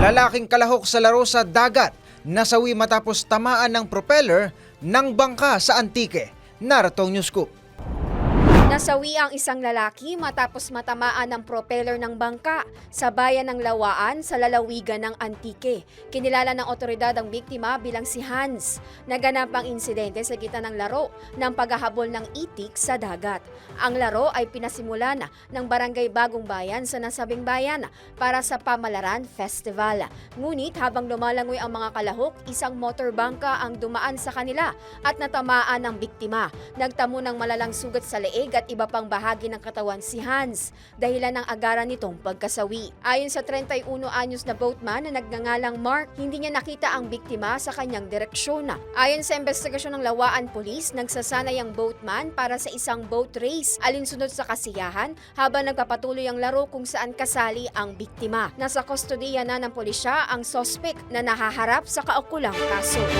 Lalaking kalahok sa laro sa dagat, nasawi matapos tamaan ng propeller ng bangka sa Antique. Narito ang news scoop. Nasawi ang isang lalaki matapos matamaan ng propeller ng bangka sa bayan ng Lawaan sa lalawigan ng Antique. Kinilala ng otoridad ang biktima bilang si Hans. Naganap ang insidente sa gitna ng laro ng paghahabol ng itik sa dagat. Ang laro ay pinasimulan ng Barangay Bagong Bayan sa nasabing bayan para sa Pamalaran Festival. Ngunit habang lumalangoy ang mga kalahok, isang motor bangka ang dumaan sa kanila at natamaan ng biktima. Nagtamo ng malalang sugat sa leeg at iba pang bahagi ng katawan si Hans dahilan ng agaran nitong pagkasawi. Ayon sa 31 anyos na boatman na nagngangalang Mark, hindi niya nakita ang biktima sa kanyang direksyon. Ayon sa investigasyon ng Lawaan Police, nagsasanay ang boatman para sa isang boat race alinsunod sa kasiyahan habang nagpapatuloy ang laro kung saan kasali ang biktima. Nasa kustodiya na ng pulisya ang sospek na nahaharap sa kaukulang kaso.